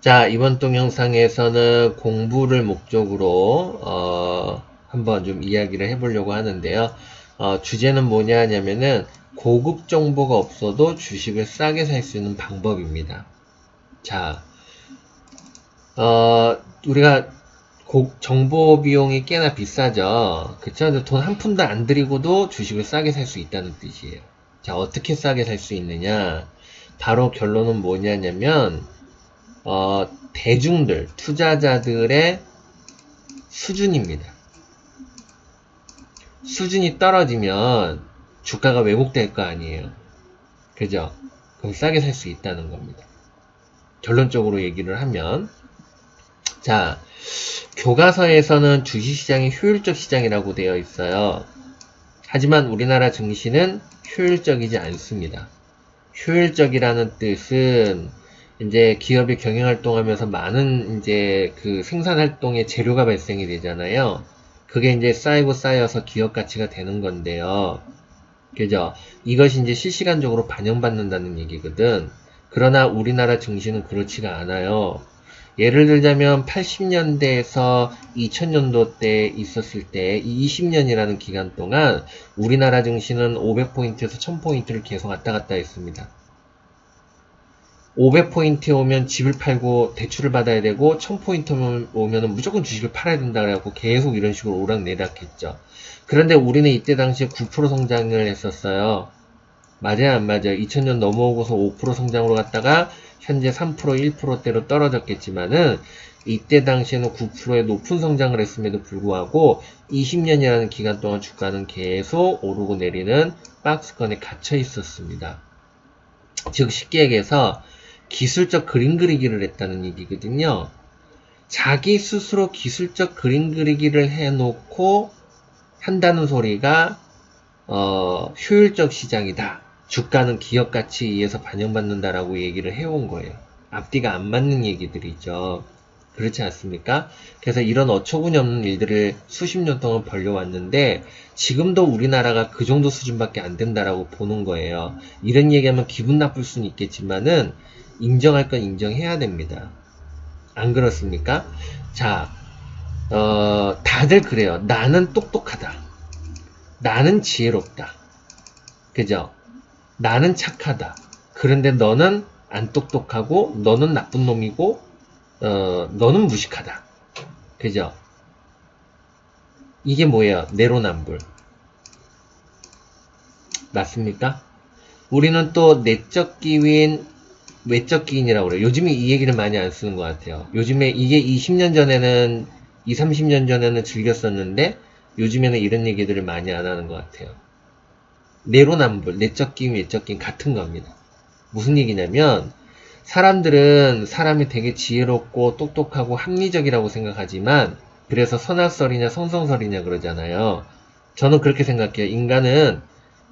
자, 이번 동영상에서는 공부를 목적으로, 어, 한번 좀 이야기를 해보려고 하는데요. 어, 주제는 뭐냐 하냐면은, 고급 정보가 없어도 주식을 싸게 살 수 있는 방법입니다. 자, 어, 우리가 고, 정보 비용이 꽤나 비싸죠. 그쵸? 돈 한 푼도 안 들이고도 주식을 싸게 살 수 있다는 뜻이에요. 자, 어떻게 싸게 살 수 있느냐? 바로 결론은 뭐냐면, 어, 대중들, 투자자들의 수준입니다. 수준이 떨어지면 주가가 왜곡될 거 아니에요. 그죠? 그럼 싸게 살 수 있다는 겁니다. 결론적으로 얘기를 하면, 자, 교과서에서는 주식시장이 효율적 시장이라고 되어 있어요. 하지만 우리나라 증시는 효율적이지 않습니다. 효율적이라는 뜻은 이제 기업이 경영 활동하면서 많은 이제 그 생산 활동의 재료가 발생이 되잖아요. 그게 이제 쌓이고 쌓여서 기업 가치가 되는 건데요. 그죠? 이것이 이제 실시간적으로 반영받는다는 얘기거든. 그러나 우리나라 증시는 그렇지가 않아요. 예를 들자면 80년대에서 2000년도 때 있었을 때이 20년이라는 기간 동안 우리나라 증시는 500포인트에서 1000포인트를 계속 왔다 갔다 했습니다. 500포인트에 오면 집을 팔고 대출을 받아야 되고 1000포인트 오면 무조건 주식을 팔아야 된다 그래갖고 계속 이런 식으로 오락내락 했죠. 그런데 우리는 이때 당시에 9% 성장을 했었어요. 맞아요 안 맞아요? 2000년 넘어오고서 5% 성장으로 갔다가 현재 3% 1%대로 떨어졌겠지만은 이때 당시에는 9%의 높은 성장을 했음에도 불구하고 20년이라는 기간 동안 주가는 계속 오르고 내리는 박스권에 갇혀 있었습니다. 즉 쉽게 얘기해서 기술적 그림 그리기를 했다는 얘기거든요. 자기 스스로 기술적 그림 그리기를 해놓고 한다는 소리가 어, 효율적 시장이다. 주가는 기업 가치에 의해서 반영받는다라고 얘기를 해온 거예요. 앞뒤가 안 맞는 얘기들이죠. 그렇지 않습니까? 그래서 이런 어처구니 없는 일들을 수십 년 동안 벌려왔는데 지금도 우리나라가 그 정도 수준밖에 안 된다라고 보는 거예요. 이런 얘기하면 기분 나쁠 수는 있겠지만은 인정할 건 인정해야 됩니다. 안 그렇습니까? 자, 어, 다들 그래요. 나는 똑똑하다. 나는 지혜롭다. 그죠? 나는 착하다. 그런데 너는 안 똑똑하고, 너는 나쁜 놈이고, 어, 너는 무식하다. 그죠? 이게 뭐예요? 내로남불. 맞습니까? 우리는 또 내적 기인, 외적 기인이라고 그래요. 요즘에 이 얘기를 많이 안 쓰는 것 같아요. 요즘에 이게 20년 전에는, 20, 30년 전에는 즐겼었는데, 요즘에는 이런 얘기들을 많이 안 하는 것 같아요. 내로남불, 내적 기인, 외적 기인 같은 겁니다. 무슨 얘기냐면, 사람들은 사람이 되게 지혜롭고 똑똑하고 합리적이라고 생각하지만, 그래서 선악설이냐 성성설이냐 그러잖아요. 저는 그렇게 생각해요. 인간은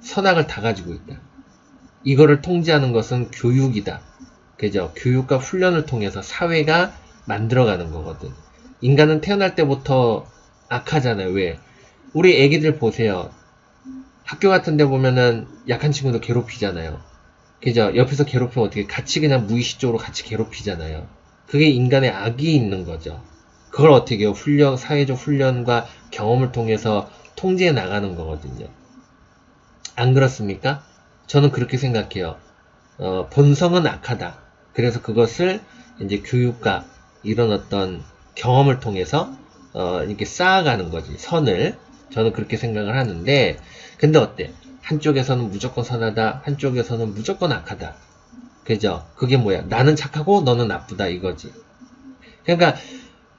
선악을 다 가지고 있다. 이거를 통제하는 것은 교육이다. 그죠? 교육과 훈련을 통해서 사회가 만들어가는 거거든. 인간은 태어날 때부터 악하잖아요. 왜? 우리 애기들 보세요. 학교 같은 데 보면은 약한 친구도 괴롭히잖아요. 그죠? 옆에서 괴롭히면 어떻게 같이 그냥 무의식적으로 같이 괴롭히잖아요. 그게 인간의 악이 있는 거죠. 그걸 어떻게 해요? 훈련, 사회적 훈련과 경험을 통해서 통제해 나가는 거거든요. 안 그렇습니까? 저는 그렇게 생각해요. 어, 본성은 악하다. 그래서 그것을 이제 교육과 이런 어떤 경험을 통해서 어, 이렇게 쌓아가는 거지. 선을. 저는 그렇게 생각을 하는데, 근데 어때? 한쪽에서는 무조건 선하다, 한쪽에서는 무조건 악하다. 그죠? 그게 뭐야? 나는 착하고 너는 나쁘다 이거지. 그러니까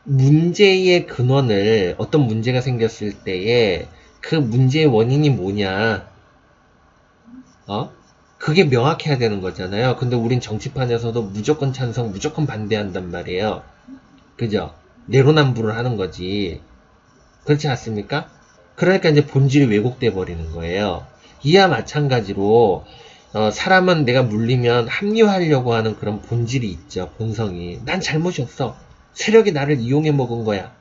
문제의 근원을 어떤 문제가 생겼을 때에 그 문제의 원인이 뭐냐? 어? 그게 명확해야 되는 거잖아요. 근데 우린 정치판에서도 무조건 찬성, 무조건 반대한단 말이에요. 그죠? 내로남불을 하는 거지. 그렇지 않습니까? 그러니까 이제 본질이 왜곡돼 버리는 거예요. 이와 마찬가지로 어, 사람은 내가 물리면 합리화하려고 하는 그런 본질이 있죠. 본성이. 난 잘못이 없어. 세력이 나를 이용해 먹은 거야.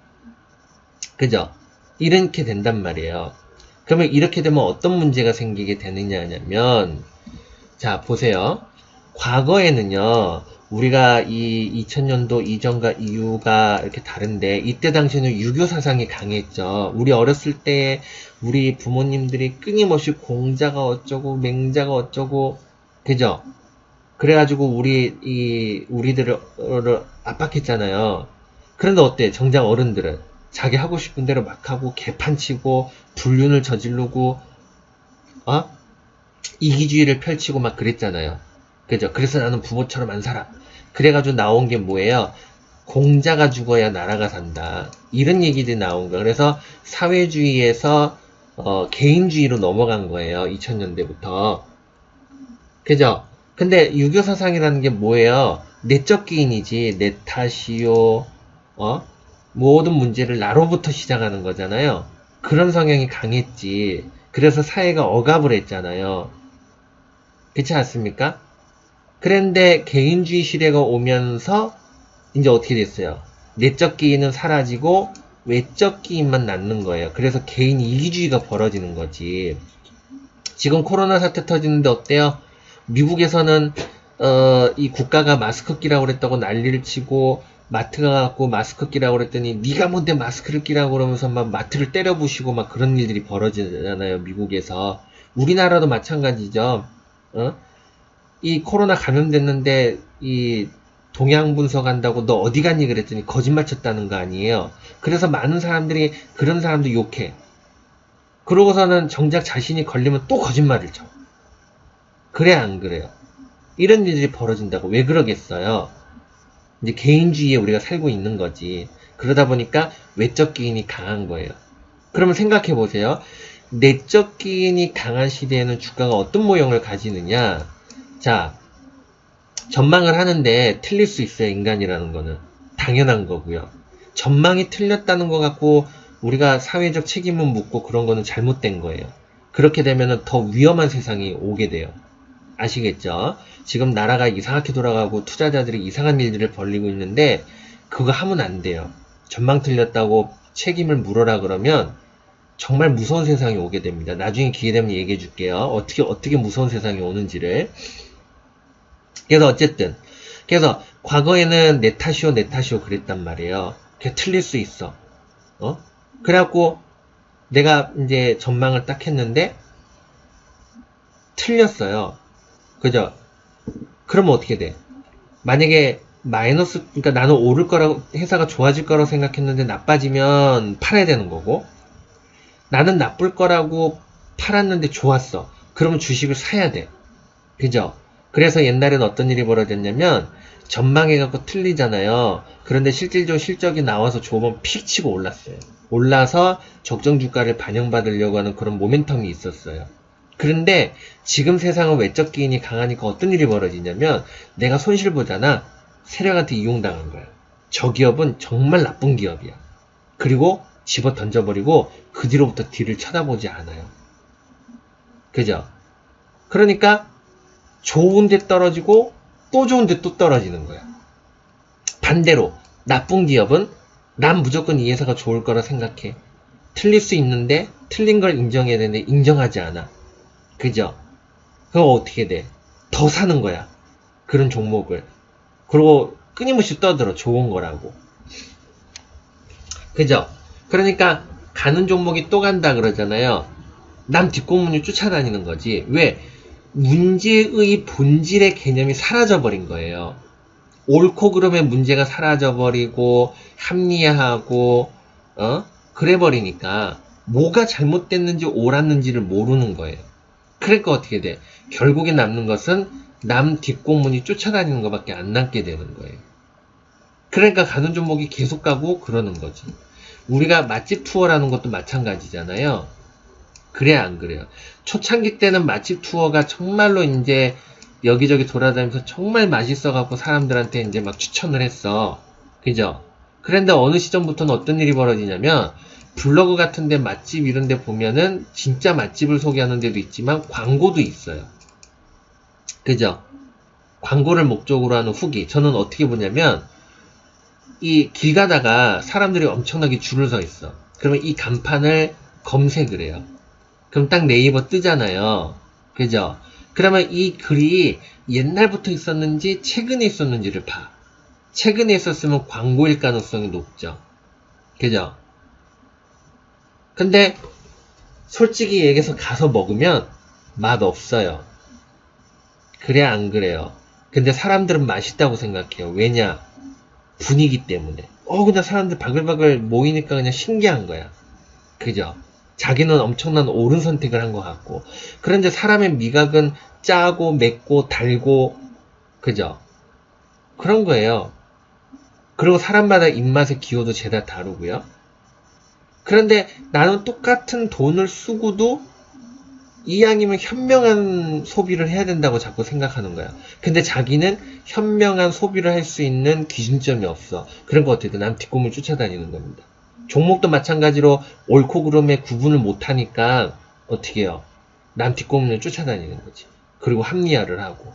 그죠? 이렇게 된단 말이에요. 그러면 이렇게 되면 어떤 문제가 생기게 되느냐 하면 자 보세요. 과거에는요. 우리가 이 2000년도 이전과 이후가 이렇게 다른데 이때 당시에는 유교 사상이 강했죠. 우리 어렸을 때 우리 부모님들이 끊임없이 공자가 어쩌고 맹자가 어쩌고 그죠? 그래가지고 우리 이 우리들을 압박했잖아요. 그런데 어때? 정작 어른들은 자기 하고 싶은 대로 막 하고 개판치고 불륜을 저지르고 어? 이기주의를 펼치고 막 그랬잖아요. 그죠? 그래서 나는 부모처럼 안 살아. 그래가지고 나온 게 뭐예요? 공자가 죽어야 나라가 산다. 이런 얘기들이 나온 거예요. 그래서 사회주의에서 어, 개인주의로 넘어간 거예요. 2000년대부터. 그죠? 근데 유교 사상이라는 게 뭐예요? 내적 기인이지 내 탓이요. 어? 모든 문제를 나로부터 시작하는 거잖아요. 그런 성향이 강했지. 그래서 사회가 억압을 했잖아요. 그렇지 않습니까? 그런데 개인주의 시대가 오면서 이제 어떻게 됐어요? 내적 기인은 사라지고 외적 기인만 남는 거예요. 그래서 개인 이기주의가 벌어지는 거지. 지금 코로나 사태 터지는데 어때요? 미국에서는 어, 이 국가가 마스크 끼라고 그랬다고 난리를 치고 마트 가 갖고 마스크 끼라고 그랬더니 네가 뭔데 마스크를 끼라고 그러면서 막 마트를 때려 부시고 막 그런 일들이 벌어지잖아요. 미국에서. 우리나라도 마찬가지죠. 어? 이 코로나 감염됐는데 이 동양 분석한다고 너 어디 갔니 그랬더니 거짓말 쳤다는 거 아니에요. 그래서 많은 사람들이 그런 사람도 욕해. 그러고서는 정작 자신이 걸리면 또 거짓말을 쳐. 그래 안 그래요? 이런 일들이 벌어진다고 왜 그러겠어요? 이제 개인주의에 우리가 살고 있는 거지. 그러다 보니까 외적 기인이 강한 거예요. 그러면 생각해 보세요. 내적 기인이 강한 시대에는 주가가 어떤 모형을 가지느냐? 자, 전망을 하는데 틀릴 수 있어요, 인간이라는 거는. 당연한 거고요. 전망이 틀렸다는 것 같고 우리가 사회적 책임을 묻고 그런 거는 잘못된 거예요. 그렇게 되면 더 위험한 세상이 오게 돼요. 아시겠죠? 지금 나라가 이상하게 돌아가고 투자자들이 이상한 일들을 벌리고 있는데 그거 하면 안 돼요. 전망 틀렸다고 책임을 물어라 그러면 정말 무서운 세상이 오게 됩니다. 나중에 기회 되면 얘기해 줄게요. 어떻게 어떻게 무서운 세상이 오는지를. 그래서 어쨌든 그래서 과거에는 내 탓이오 내 탓이오 그랬단 말이에요. 그게 틀릴 수 있어. 어? 그래갖고 내가 이제 전망을 딱 했는데 틀렸어요. 그죠? 그러면 어떻게 돼? 만약에 마이너스, 그러니까 나는 오를 거라고, 회사가 좋아질 거라고 생각했는데 나빠지면 팔아야 되는 거고, 나는 나쁠 거라고 팔았는데 좋았어. 그러면 주식을 사야 돼. 그죠? 그래서 옛날엔 어떤 일이 벌어졌냐면, 전망해갖고 틀리잖아요. 그런데 실질적으로 실적이 나와서 좋으면 픽 치고 올랐어요. 올라서 적정 주가를 반영받으려고 하는 그런 모멘텀이 있었어요. 그런데 지금 세상은 외적 기인이 강하니까 어떤 일이 벌어지냐면 내가 손실 보잖아. 세력한테 이용당한 거야. 저 기업은 정말 나쁜 기업이야. 그리고 집어 던져버리고 그 뒤로부터 뒤를 쳐다보지 않아요. 그죠? 그러니까 좋은데 떨어지고 또 좋은데 또 떨어지는 거야. 반대로 나쁜 기업은 난 무조건 이 회사가 좋을 거라 생각해. 틀릴 수 있는데 틀린 걸 인정해야 되는데 인정하지 않아. 그죠? 그럼 어떻게 돼? 더 사는 거야. 그런 종목을. 그리고 끊임없이 떠들어. 좋은 거라고. 그죠? 그러니까 가는 종목이 또 간다 그러잖아요. 남 뒷공문을 쫓아다니는 거지. 왜? 문제의 본질의 개념이 사라져버린 거예요. 옳고 그름의 문제가 사라져버리고 합리화하고 어? 그래버리니까 뭐가 잘못됐는지 옳았는지를 모르는 거예요. 그러니까 어떻게 돼? 결국에 남는 것은 남 뒷공문이 쫓아다니는 것밖에 안 남게 되는 거예요. 그러니까 가는 종목이 계속 가고 그러는 거지. 우리가 맛집 투어라는 것도 마찬가지잖아요. 그래 안 그래요? 초창기 때는 맛집 투어가 정말로 이제 여기저기 돌아다니면서 정말 맛있어 갖고 사람들한테 이제 막 추천을 했어. 그죠? 그런데 어느 시점부터는 어떤 일이 벌어지냐면 블로그 같은데 맛집 이런데 보면은 진짜 맛집을 소개하는 데도 있지만 광고도 있어요. 그죠? 광고를 목적으로 하는 후기. 저는 어떻게 보냐면 이 길 가다가 사람들이 엄청나게 줄을 서 있어. 그러면 이 간판을 검색을 해요. 그럼 딱 네이버 뜨잖아요. 그죠? 그러면 이 글이 옛날부터 있었는지 최근에 있었는지를 봐. 최근에 있었으면 광고일 가능성이 높죠. 그죠? 근데 솔직히 얘기해서 가서 먹으면 맛 없어요. 그래 안 그래요? 근데 사람들은 맛있다고 생각해요. 왜냐? 분위기 때문에. 어 그냥 사람들 바글바글 모이니까 그냥 신기한 거야. 그죠? 자기는 엄청난 옳은 선택을 한 것 같고. 그런데 사람의 미각은 짜고 맵고 달고 그죠? 그런 거예요. 그리고 사람마다 입맛의 기호도 죄다 다르고요. 그런데 나는 똑같은 돈을 쓰고도 이왕이면 현명한 소비를 해야 된다고 자꾸 생각하는 거야. 근데 자기는 현명한 소비를 할 수 있는 기준점이 없어. 그런 거 어떻게 남 뒷꿈을 쫓아다니는 겁니다. 종목도 마찬가지로 옳고 그름의 구분을 못하니까 어떻게 해요? 남 뒷꿈을 쫓아다니는 거지. 그리고 합리화를 하고.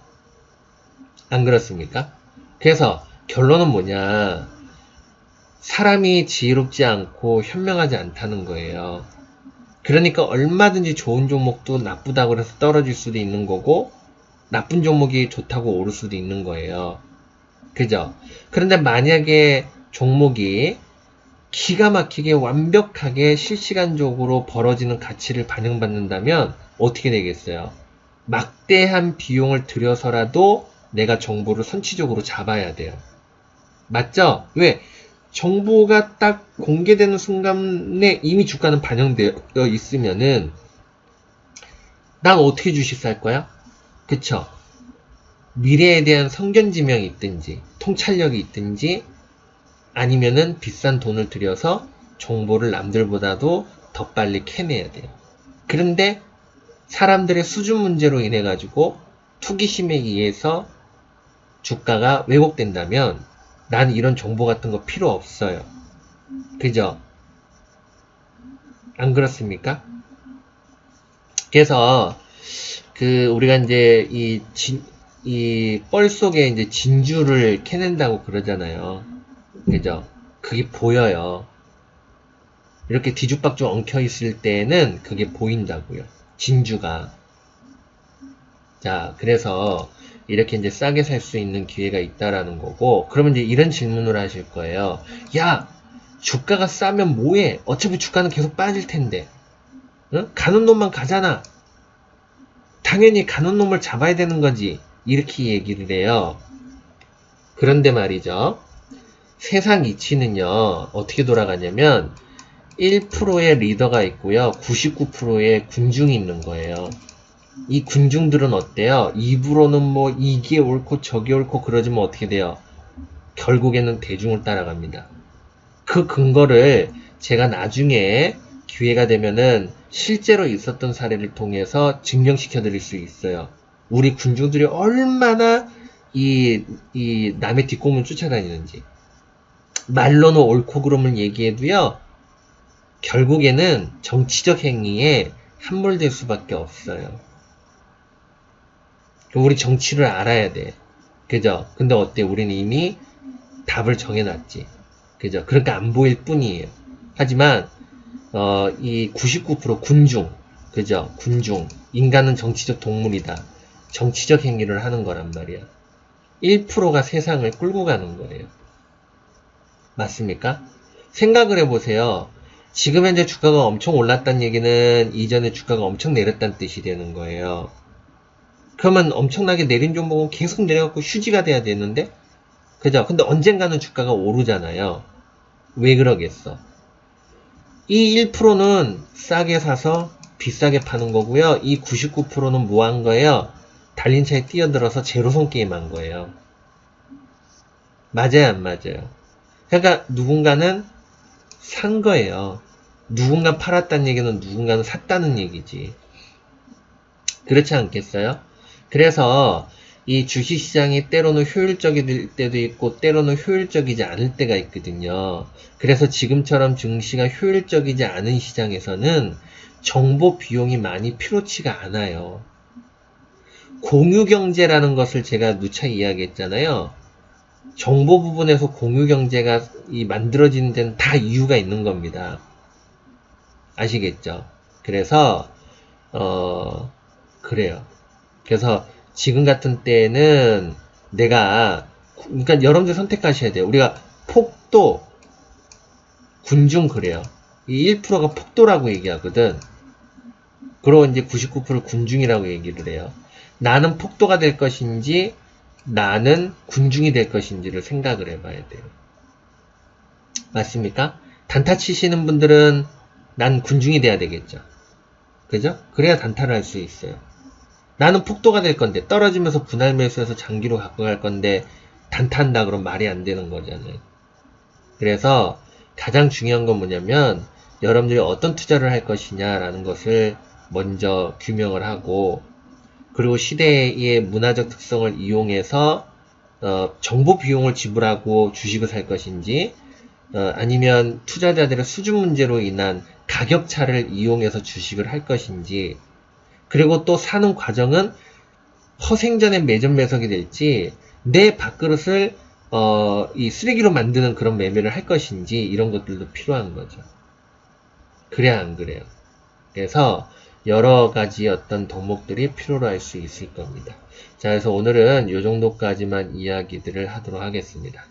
안 그렇습니까? 그래서 결론은 뭐냐. 사람이 지혜롭지 않고 현명하지 않다는 거예요. 그러니까 얼마든지 좋은 종목도 나쁘다고 해서 떨어질 수도 있는 거고, 나쁜 종목이 좋다고 오를 수도 있는 거예요. 그죠? 그런데 만약에 종목이 기가 막히게 완벽하게 실시간적으로 벌어지는 가치를 반영받는다면 어떻게 되겠어요? 막대한 비용을 들여서라도 내가 정보를 선취적으로 잡아야 돼요. 맞죠? 왜? 정보가 딱 공개되는 순간에 이미 주가는 반영되어 있으면은 난 어떻게 주식 살 거야? 그쵸? 미래에 대한 성견지명이 있든지 통찰력이 있든지 아니면은 비싼 돈을 들여서 정보를 남들보다도 더 빨리 캐내야 돼요. 그런데 사람들의 수준 문제로 인해 가지고 투기심에 의해서 주가가 왜곡된다면 난 이런 정보 같은 거 필요 없어요. 그죠? 안 그렇습니까? 그래서 그 우리가 이제 이 진, 이 뻘 속에 이제 진주를 캐낸다고 그러잖아요. 그죠? 그게 보여요. 이렇게 뒤죽박죽 엉켜 있을 때는 그게 보인다고요. 진주가. 자, 그래서 이렇게 이제 싸게 살 수 있는 기회가 있다라는 거고, 그러면 이제 이런 질문을 하실 거예요. 야, 주가가 싸면 뭐해? 어차피 주가는 계속 빠질 텐데. 응? 가는 놈만 가잖아. 당연히 가는 놈을 잡아야 되는 거지. 이렇게 얘기를 해요. 그런데 말이죠. 세상 이치는요, 어떻게 돌아가냐면, 1%의 리더가 있고요, 99%의 군중이 있는 거예요. 이 군중들은 어때요? 입으로는 뭐 이게 옳고 저게 옳고 그러지만 어떻게 돼요? 결국에는 대중을 따라갑니다. 그 근거를 제가 나중에 기회가 되면은 실제로 있었던 사례를 통해서 증명시켜 드릴 수 있어요. 우리 군중들이 얼마나 이, 이 남의 뒷공문 쫓아다니는지. 말로는 옳고 그름을 얘기해도요, 결국에는 정치적 행위에 함몰될 수밖에 없어요. 우리 정치를 알아야 돼. 그죠? 근데 어때? 우리는 이미 답을 정해놨지. 그죠? 그러니까 안 보일 뿐이에요. 하지만, 어, 이 99% 군중, 그죠? 군중. 인간은 정치적 동물이다. 정치적 행위를 하는 거란 말이야. 1%가 세상을 끌고 가는 거예요. 맞습니까? 생각을 해보세요. 지금 현재 주가가 엄청 올랐다는 얘기는 이전에 주가가 엄청 내렸다는 뜻이 되는 거예요. 그러면 엄청나게 내린 종목은 계속 내려갖고 휴지가 돼야 되는데? 그죠? 근데 언젠가는 주가가 오르잖아요. 왜 그러겠어? 이 1%는 싸게 사서 비싸게 파는 거고요. 이 99%는 뭐 한 거예요? 달린 차에 뛰어들어서 제로선 게임 한 거예요. 맞아요, 안 맞아요? 그러니까 누군가는 산 거예요. 누군가 팔았다는 얘기는 누군가는 샀다는 얘기지. 그렇지 않겠어요? 그래서 이 주식시장이 때로는 효율적일 때도 있고 때로는 효율적이지 않을 때가 있거든요. 그래서 지금처럼 증시가 효율적이지 않은 시장에서는 정보 비용이 많이 필요치가 않아요. 공유경제라는 것을 제가 누차 이야기했잖아요. 정보 부분에서 공유경제가 만들어지는 데는 다 이유가 있는 겁니다. 아시겠죠? 그래서, 어, 그래요. 그래서 지금 같은 때는 내가 그러니까 여러분들 선택하셔야 돼요. 우리가 폭도 군중 그래요. 이 1%가 폭도라고 얘기하거든. 그리고 이제 99% 군중이라고 얘기를 해요. 나는 폭도가 될 것인지 나는 군중이 될 것인지를 생각을 해봐야 돼요. 맞습니까? 단타 치시는 분들은 난 군중이 돼야 되겠죠. 그죠? 그래야 단타를 할 수 있어요. 나는 폭도가 될 건데 떨어지면서 분할 매수해서 장기로 갖고 갈 건데 단타한다 그러면 말이 안 되는 거잖아요. 그래서 가장 중요한 건 뭐냐면 여러분들이 어떤 투자를 할 것이냐라는 것을 먼저 규명을 하고 그리고 시대의 문화적 특성을 이용해서 어, 정보 비용을 지불하고 주식을 살 것인지 어, 아니면 투자자들의 수준 문제로 인한 가격 차를 이용해서 주식을 할 것인지 그리고 또 사는 과정은 허생전의 매점 매석이 될지 내 밥그릇을 어, 이 쓰레기로 만드는 그런 매매를 할 것인지 이런 것들도 필요한 거죠. 그래야 안 그래요. 그래서 여러 가지 어떤 덕목들이 필요로 할 수 있을 겁니다. 자, 그래서 오늘은 이 정도까지만 이야기들을 하도록 하겠습니다.